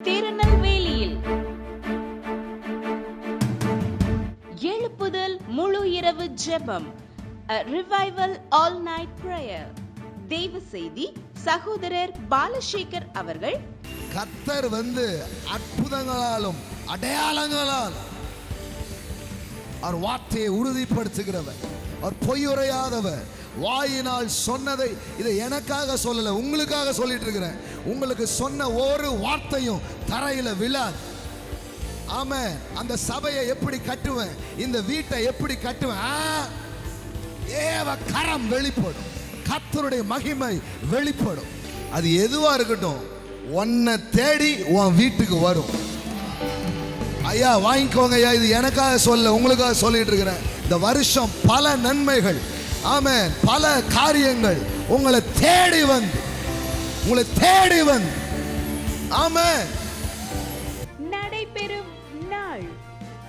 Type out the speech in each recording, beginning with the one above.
திருநெல்வேலியில் எழுப்புதல் முழு இரவு ஜெபம் ரிவைவல் ஆல் நைட் பிரேயர் தெய்வ செய்தி சகோதரர் பாலசேகர் அவர்கள். கத்தர் வந்து அற்புதங்களாலும் அடையாளங்களால் அவர் வார்த்தையை உறுதிப்படுத்துகிறவர். அவர் பொய்யுரையாதவர் வாயினால் சொன்னதை இதை எனக்காக சொல்லலை உங்களுக்காக சொல்லிட்டு இருக்கிறேன். உங்களுக்கு சொன்ன ஒரு வார்த்தையும் தரையில் விழாது. ஆம அந்த சபையை எப்படி கட்டுவேன்? இந்த வீட்டை எப்படி கட்டுவேன்? ஆ, கரம் வெளிப்படும். கத்தருடைய மகிமை வெளிப்படும். அது எதுவா இருக்கட்டும் உன்னை தேடி உன் வீட்டுக்கு வரும். ஐயா வாங்கிக்கோங்க ஐயா இது எனக்காக சொல்ல உங்களுக்காக சொல்லிட்டு இருக்கிறேன். இந்த வருஷம் பல நன்மைகள். ஆம பல காரியங்கள் உங்களை தேடி வந்து உங்களை தேடி வந்து. ஆம நடைபெறும் நாள்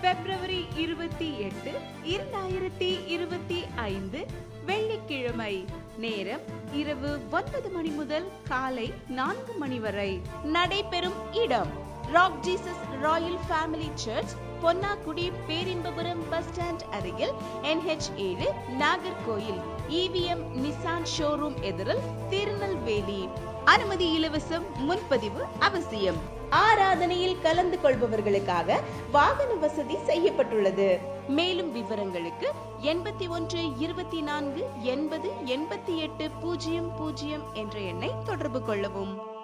பிப்ரவரி இருபத்தி எட்டு இரண்டாயிரத்தி இருபத்தி ஐந்து வெள்ளிக்கிழமை நேரம் இரவு ஒன்பது மணி முதல் காலை நான்கு மணி வரை நடைபெறும் இடம். Rock Jesus royal family church Ponnakudi Perinbapuram bus stand அருகில் என்ஹெச் ஏழு நாகர்கோயில் இவிஎம் நிசான் ஷோரூம் எதிரில் திருநெல்வேலி. அனுமதி இலவசம் முன்பதிவு அவசியம். ஆராதனையில் கலந்து கொள்பவர்களுக்காக வாகன வசதி செய்யப்பட்டுள்ளது. மேலும் விவரங்களுக்கு எண்பத்தி ஒன்று இருபத்தி நான்கு எண்பது எண்பத்தி எட்டு பூஜ்ஜியம் பூஜ்ஜியம் என்ற எண்ணை தொடர்பு கொள்ளவும்.